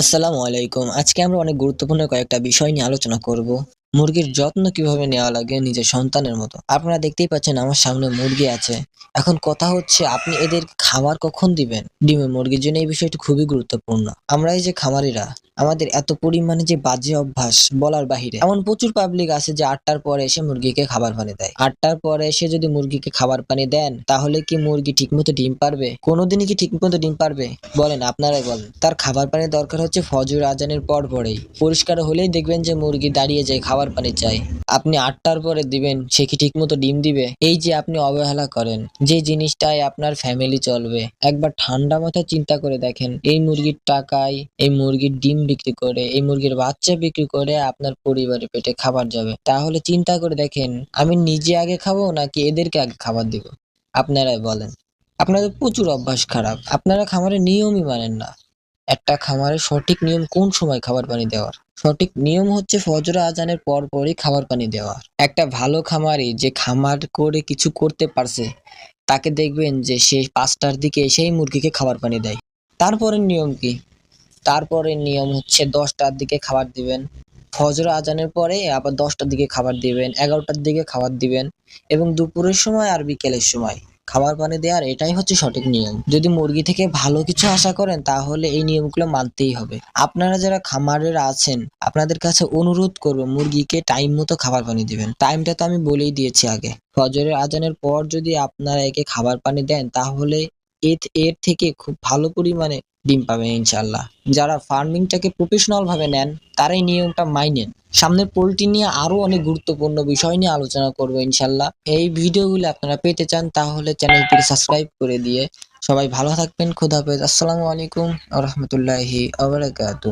আসসালামু আলাইকুম। আজকে আমরা অনেক গুরুত্বপূর্ণ কয়েকটা বিষয় নিয়ে আলোচনা করব। মুরগির যত্ন কীভাবে নেওয়া লাগে নিজের সন্তানের মতো। আপনারা দেখতেই পাচ্ছেন আমার সামনে মুরগি আছে। এখন কথা হচ্ছে, আপনি এদের খাবার কখন দিবেন? ডিমের মুরগির জন্য এই বিষয়টি খুবই গুরুত্বপূর্ণ। আমরা এই যে খামারিরা আমাদের এত পরিমাণে যে বাজে অভ্যাস বলার বাহিরে। এমন প্রচুর পাবলিক আছে যে আটটার পরে এসে মুরগিকে খাবার পানি দেয়। আটটার পরে এসে যদি মুরগিকে খাবার পানি দেন, তাহলে কি মুরগি ঠিকমতো ডিম পারবে? কোনোদিনই কি ঠিকমতো ডিম পারবে? বলেন আপনারাই বলেন। তার খাবার পানি দরকার হচ্ছে ফজর আজানের পর পরেই। পরিষ্কার হলেই দেখবেন যে মুরগি দাঁড়িয়ে যায়, খাবার পানি চাই আপনি আটটার পরে দিবেন, সে কি ঠিকমতো ডিম দিবে? এই যে আপনি অবহেলা করেন, যে জিনিসটায় আপনার ফ্যামিলি চলবে। একবার ঠান্ডা মাথায় চিন্তা করে দেখেন, এই মুরগির টাকায়, এই মুরগির ডিম বিক্রি করে, এই মুরগির বাচ্চা বিক্রি করে আপনার পরিবারের পেটে খাবার যাবে। তাহলে চিন্তা করে দেখেন, আমি নিজে আগে খাব নাকি এদেরকে আগে খাবার দিব? আপনারাই বলেন। আপনাদের প্রচুর অভ্যাস খারাপ। আপনারা খামারের নিয়মই মানেন না। একটা খামারের সঠিক নিয়ম কোন সময় খাবার পানি দেওয়ার? সঠিক নিয়ম হচ্ছে ফজর আজানের পর পরই খাবার পানি দেওয়ার। একটা ভালো খামারি যে খামার করে কিছু করতে পারছে, তাকে দেখবেন যে সে পাঁচটার দিকে সেই মুরগিকে খাবার পানি দেয়। তারপরের নিয়ম কি? তারপরের নিয়ম হচ্ছে দশটার দিকে খাবার দিবেন, ফজর আজানের পরে আবার দশটার দিকে খাবার দিবেন, এগারোটার দিকে খাবার দিবেন এবং দুপুরের সময় আর বিকেলের সময়। খাবার পানি দেওয়ার এটাই হচ্ছে সঠিক নিয়ম। যদি মুরগি থেকে ভালো কিছু আশা করেন, তাহলে এই নিয়মগুলো মানতেই হবে। আপনারা যারা খামারের আছেন, আপনাদের কাছে অনুরোধ করব, মুরগিকে টাইম মতো খাবার পানি দিবেন। টাইমটা তো আমি বলেই দিয়েছি আগে। ফজরের আজানের পর যদি আপনারা একে খাবার পানি দেন, তাহলে এর থেকে খুব ভালো পরিমাণে ডিম পাবেন ইনশাল্লাহ যারা ফার্মিংটাকে প্রফেশনাল ভাবে নেন, তারাই নিয়মটা মাইনেন সামনে পোলট্রি নিয়ে আরও অনেক গুরুত্বপূর্ণ বিষয় নিয়ে আলোচনা করব ইনশাল্লাহ এই ভিডিওগুলো আপনারা পেতে চান, তাহলে চ্যানেলটিকে সাবস্ক্রাইব করে দিয়ে সবাই ভালো থাকবেন। খুদা হাফেজ আসসালামু আলাইকুম রহমতুল্লাহি আবরাকাতু